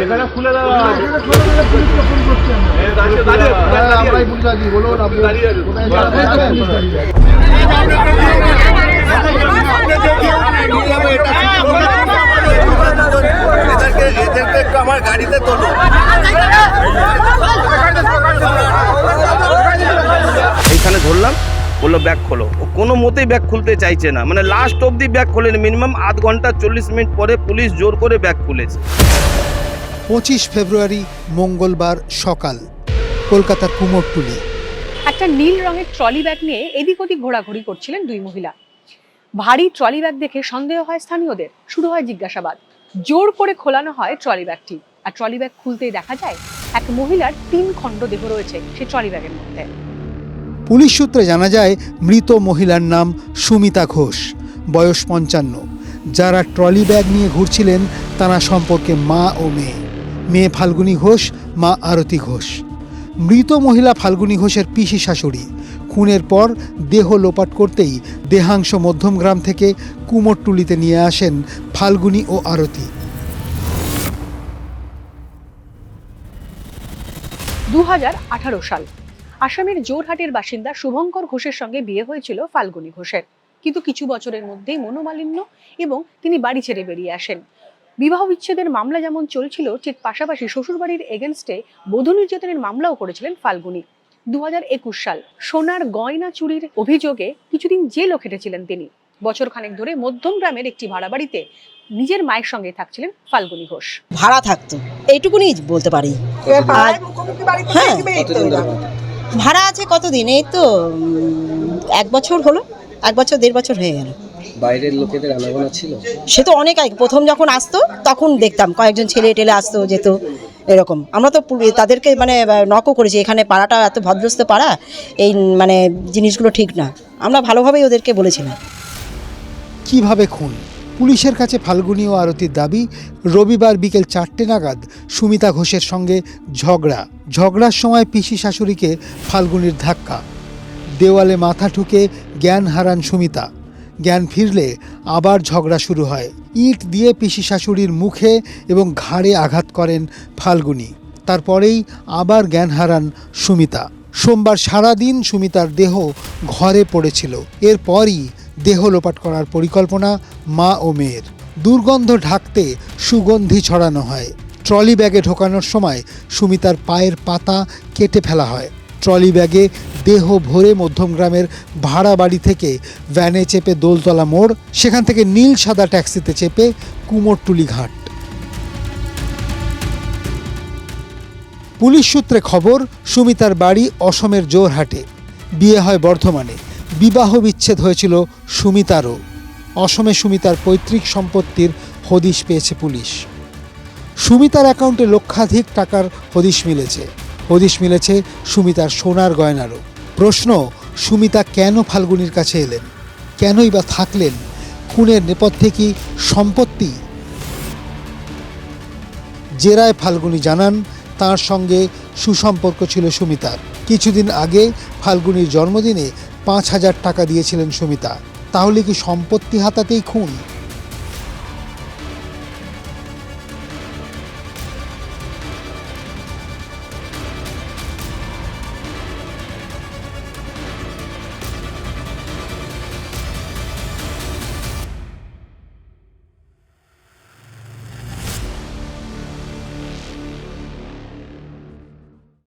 এখানে খুলে দেওয়া এখানে খোলা দিলে পুলিশকে ফোন করছি আমরা। এ, দাঁড়িয়ে- দাঁড়িয়ে- দাঁড়িয়ে। আমরাই পুলিশ আছি, বলুন আপনি। কোথায় যাবেন? আছে। পুলিশ দাঁড়িয়ে আছে। এদেরকে এদেরকে আমার গাড়িতে তোলো। এইখানে ধরলাম বলল ব্যাগ খোলো। ও কোনো মতেই ব্যাগ খুলতে চাইছে না। মানে লাস্ট অবধি ব্যাগ খোলেনি। মিনিমাম আধ ঘণ্টা চল্লিশ মিনিট পরে পুলিশ জোর করে ব্যাগ খুলেছে। পঁচিশ ফেব্রুয়ারি মঙ্গলবার সকাল কলকাতার কুমোরটুলি। একটা নীল রঙের ট্রলি ব্যাগ নিয়ে এদিক ওদিক ঘোরাঘুরি করছিলেন দুই মহিলা। ভারী ট্রলি ব্যাগ দেখে সন্দেহ হয় স্থানীয়দের শুরু হয় জিজ্ঞাসাবাদ। জোর করে খোলানো হয় ট্রলি ব্যাগটি। আর ট্রলি ব্যাগ খুলতেই দেখা যায় এক মহিলার তিন খণ্ড দেহ রয়েছে সেই ট্রলি ব্যাগের মধ্যে। পুলিশ সূত্রে জানা যায় মৃত মহিলার নাম সুমিতা ঘোষ বয়স পঞ্চান্ন। যারা ট্রলি ব্যাগ নিয়ে ঘুরছিলেন তারা সম্পর্কে মা ও মেয়ে। মেয়ে ফাল্গুনী ঘোষ, মা আরতি ঘোষ। মৃত মহিলা ফাল্গুনী ঘোষের পিসি শাশুড়ি। খুনের পর দেহ লোপাট করতেই দেহাংশ মধ্যমগ্রাম থেকে কুমোরটুলিতে নিয়ে আসেন ফাল্গুনী ও আরতি। দু হাজার আঠারো সাল। আসামের জোরহাটের বাসিন্দা শুভঙ্কর ঘোষের সঙ্গে বিয়ে হয়েছিল ফাল্গুনী ঘোষের। কিন্তু কিছু বছরের মধ্যেই মনোমালিন্য এবং তিনি বাড়ি ছেড়ে বেরিয়ে আসেন। বিবাহ বিচ্ছেদের মামলা যেমন চলছিল ঠিক পাশাপাশি শ্বশুরবাড়ির এগেনস্টে বধূ নির্যাতনের মামলাও করেছিলেন ফাল্গুনী। দুহাজার একুশ সাল সোনার গয়না চুরির অভিযোগে কিছুদিন জেলও খেটেছিলেন তিনি। বছর খানেক ধরে মধ্যম গ্রামের একটি ভাড়া বাড়িতে নিজের মায়ের সঙ্গে থাকছিলেন ফাল্গুনী ঘোষ। ভাড়া থাকতো এইটুকুনি বলতে পারি। হ্যাঁ ভাড়া আছে কতদিন? এই তো এক বছর হলো এক বছর দেড় বছর হয়ে গেল। বাইরের লোকেদের আনাগোনা ছিল? সে তো অনেক আগে প্রথম যখন আসতো তখন দেখতাম কয়েকজন ছেলে টেলে আসতো যেত এরকম। আমরা তো তাদেরকে মানে নকও করেছি এখানে পাড়াটা এত ভদ্রস্ত পাড়া এই মানে জিনিসগুলো ঠিক না। আমরা ভালোভাবেই ওদেরকে বলেছিলাম। কীভাবে খুন? পুলিশের কাছে ফাল্গুনী ও আরতির দাবি রবিবার বিকেল চারটে নাগাদ সুমিতা ঘোষের সঙ্গে ঝগড়া। ঝগড়ার সময় পিসি শাশুড়িকে ফাল্গুনির ধাক্কা। দেওয়ালে মাথা ঠুকে জ্ঞান হারান সুমিতা। জ্ঞান ফিরলে আবার ঝগড়া শুরু হয়। ইট দিয়ে পিসি শাশুড়ির মুখে এবং ঘাড়ে আঘাত করেন ফাল্গুনি। তারপরেই আবার জ্ঞান হারান সুমিতা। সোমবার সারাদিন সুমিতার দেহ ঘরে পড়েছিল। এরপরই দেহ লোপাট করার পরিকল্পনা মা ও মেয়ের। দুর্গন্ধ ঢাকতে সুগন্ধি ছড়ানো হয়। ট্রলি ব্যাগে ঢোকানোর সময় সুমিতার পায়ের পাতা কেটে ফেলা হয়। ট্রলি ব্যাগে দেহ ভরে মধ্যমগ্রামের ভাড়া বাড়ি থেকে ভ্যানে চেপে দোলতলা মোড়, সেখান থেকে নীল সাদা ট্যাক্সিতে চেপে কুমোরটুলি ঘাট। পুলিশ সূত্রে খবর, সুমিতার বাড়ি অসমের জোরহাটে। বিয়ে হয় বর্ধমানে। বিবাহ বিচ্ছেদ হয়েছিল সুমিতারও। অসমে সুমিতার পৈতৃক সম্পত্তির হদিশ পেয়েছে পুলিশ। সুমিতার অ্যাকাউন্টে লক্ষাধিক টাকার হদিশ মিলেছে। হদিশ মিলেছে সুমিতার সোনার গয়নারও। প্রশ্ন, সুমিতা কেন ফাল্গুনির কাছে এলেন? কেনই বা থাকলেন? খুনের নেপথ্যে কি সম্পত্তি? জেরায় ফাল্গুনি জানান, তার সঙ্গে সুসম্পর্ক ছিল সুমিতার। কিছুদিন আগে ফাল্গুনির জন্মদিনে পাঁচ হাজার টাকা দিয়েছিলেন সুমিতা। তাহলে কি সম্পত্তি হাতাতেই খুন?